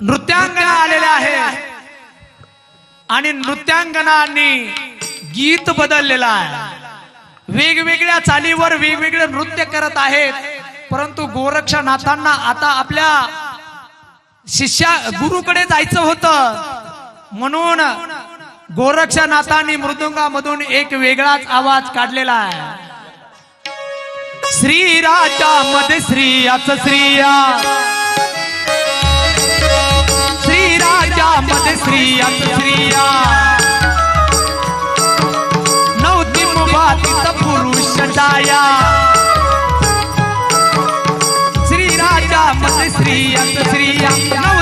नृत्यांगना आलेल्या आहे आणि नृत्यांगनांनी गीत बदललेलं आहे. वेगवेगळ्या चालीवर वेगवेगळे नृत्य करत आहेत. परंतु गोरक्षनाथांना आता आपल्या शिष्या गुरुकडे जायचं होतं. म्हणून गोरक्षनाथांनी मृदुंगामधून एक वेगळाच आवाज काढलेला आहे. श्रीराजा मध्ये श्रीयाच श्रीया. मध्ये नौ श्रीया नवती मुभातीत पुरुष जाया श्रीराजा मध्ये श्रीयाच श्रीया.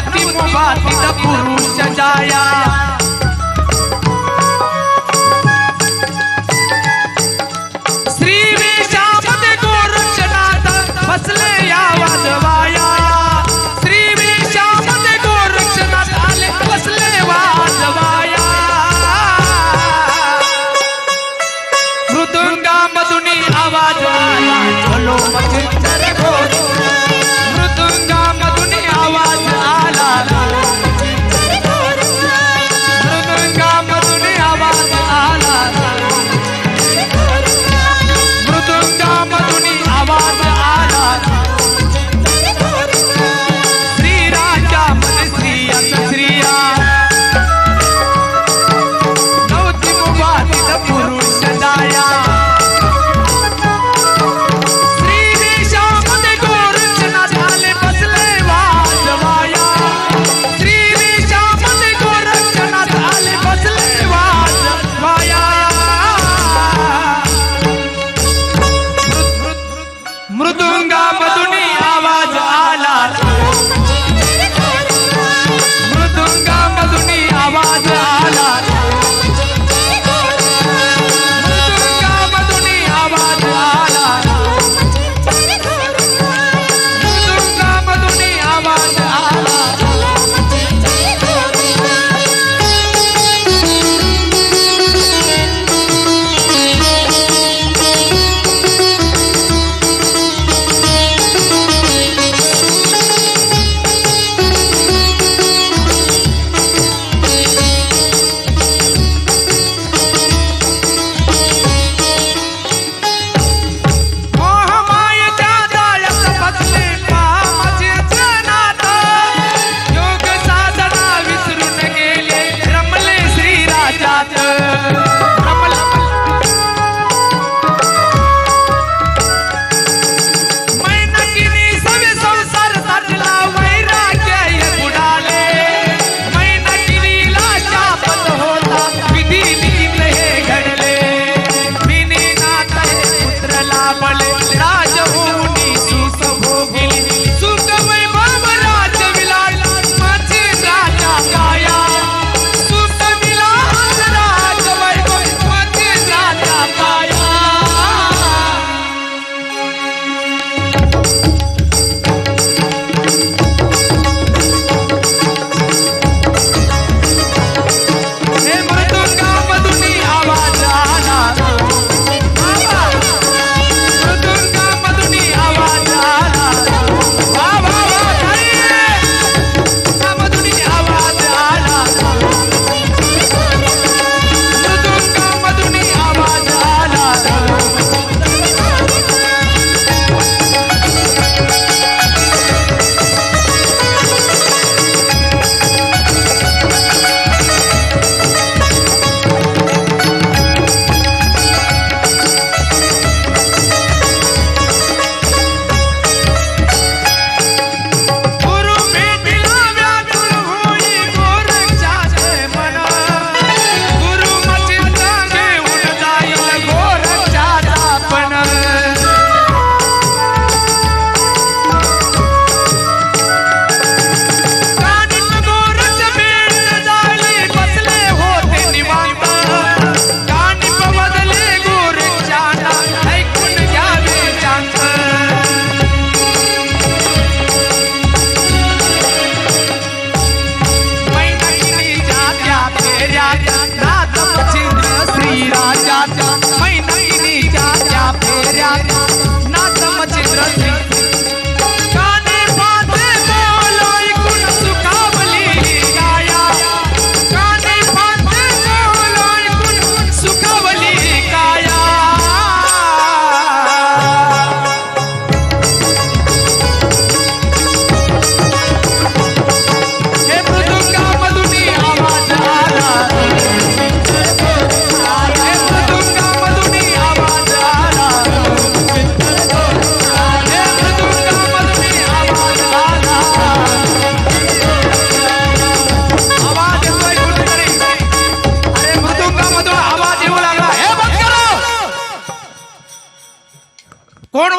Yeah.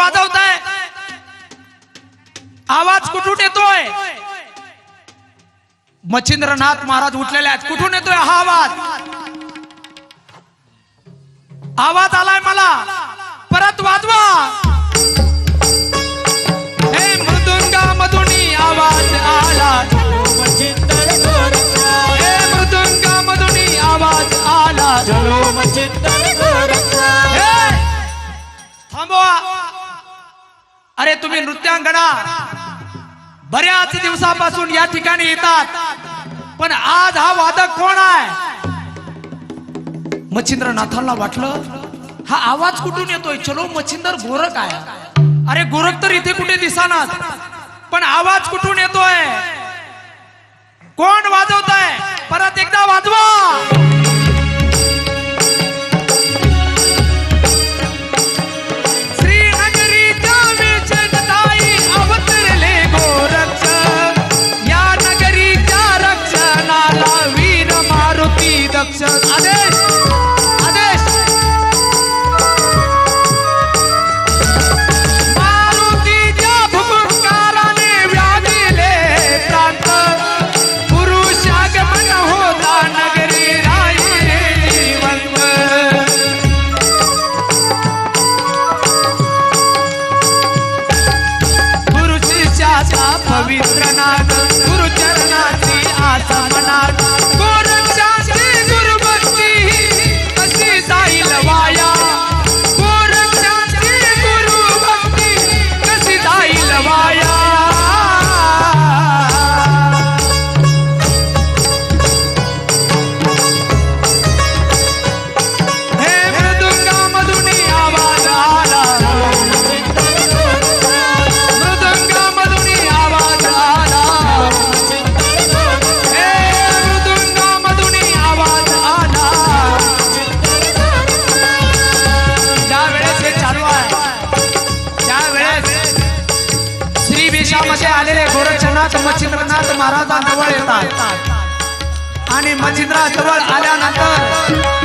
वाजवताय. आवाज कुठून येतोय? मच्छिंद्रनाथ महाराज उठलेले आहेत. कुठून येतोय हा आवाज? आवाज आलाय मला. परत वाजवा. हे मृदुंगा मधुनी आवाज आला. मृदुंगा मधुनी आवाज आला. थांबवा. अरे तुम्ही नृत्यांगणा. बऱ्याच दिवसापासून या ठिकाणी येतात. पण आज हा वादक कोण आहे? मच्छिंद्रनाथांना वाटलं हा आवाज कुठून येतोय? चलो मच्छिंदर गोरख आहे. अरे गोरख तर इथे कुठे दिसानात पण आवाज कुठून येतोय? कोण वाजवत आहे परत एकदा वाजवा. আমাদের मच्छिंद्रात मच्छिंद्रनाथ महाराजांजवळ येतात. आणि मच्छिंद्राजवळ आल्यानंतर